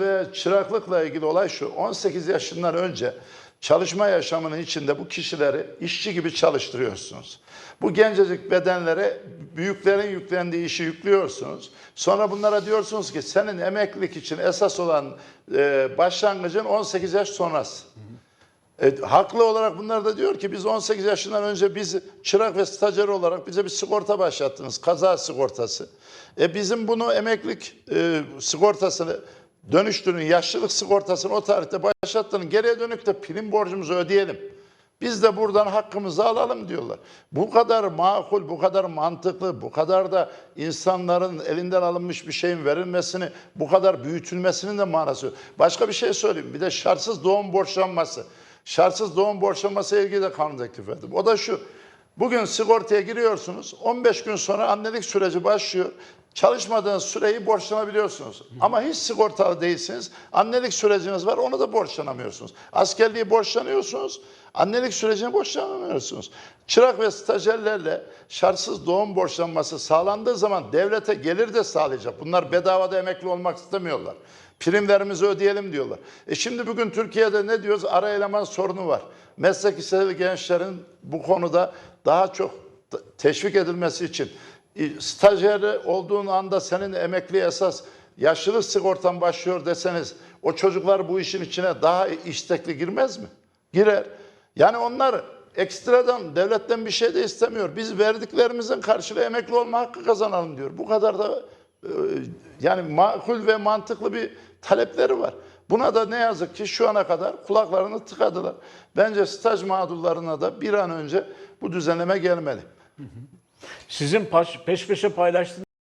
Ve çıraklıkla ilgili olay şu. 18 yaşından önce çalışma yaşamının içinde bu kişileri işçi gibi çalıştırıyorsunuz. Bu gencecik bedenlere büyüklerin yüklendiği işi yüklüyorsunuz. Sonra bunlara diyorsunuz ki senin emeklilik için esas olan e, başlangıcın 18 yaş sonrası. E, haklı olarak bunlar da diyor ki biz 18 yaşından önce biz çırak ve stajyer olarak bize bir sigorta başlattınız. Kaza sigortası. E, bizim bunu emeklilik e, sigortasını dönüştürün, yaşlılık sigortasını o tarihte başlattın. Geriye dönük de prim borcumuzu ödeyelim. Biz de buradan hakkımızı alalım diyorlar. Bu kadar makul, bu kadar mantıklı, bu kadar da insanların elinden alınmış bir şeyin verilmesini, bu kadar büyütülmesinin de manası yok. Başka bir şey söyleyeyim. Bir de şartsız doğum borçlanması. Şartsız doğum borçlanması ilgili de kanun teklif ettim. O da şu. Bugün sigortaya giriyorsunuz. 15 gün sonra annelik süreci başlıyor. Çalışmadığınız süreyi borçlanabiliyorsunuz. Ama hiç sigortalı değilsiniz. Annelik süreciniz var onu da borçlanamıyorsunuz. Askerliği borçlanıyorsunuz. Annelik sürecini borçlanamıyorsunuz. Çırak ve stajyerlerle şartsız doğum borçlanması sağlandığı zaman devlete gelir de sağlayacak. Bunlar bedavada emekli olmak istemiyorlar. Primlerimizi ödeyelim diyorlar. E şimdi bugün Türkiye'de ne diyoruz? Ara eleman sorunu var. Meslek gençlerin bu konuda daha çok teşvik edilmesi için stajyeri olduğun anda senin emekli esas yaşlılık sigortan başlıyor deseniz o çocuklar bu işin içine daha istekli girmez mi? Girer. Yani onlar ekstradan devletten bir şey de istemiyor. Biz verdiklerimizin karşılığı emekli olma hakkı kazanalım diyor. Bu kadar da e, yani makul ve mantıklı bir talepleri var. Buna da ne yazık ki şu ana kadar kulaklarını tıkadılar. Bence staj mağdurlarına da bir an önce bu düzenleme gelmeli. Sizin peş peşe paylaştığınız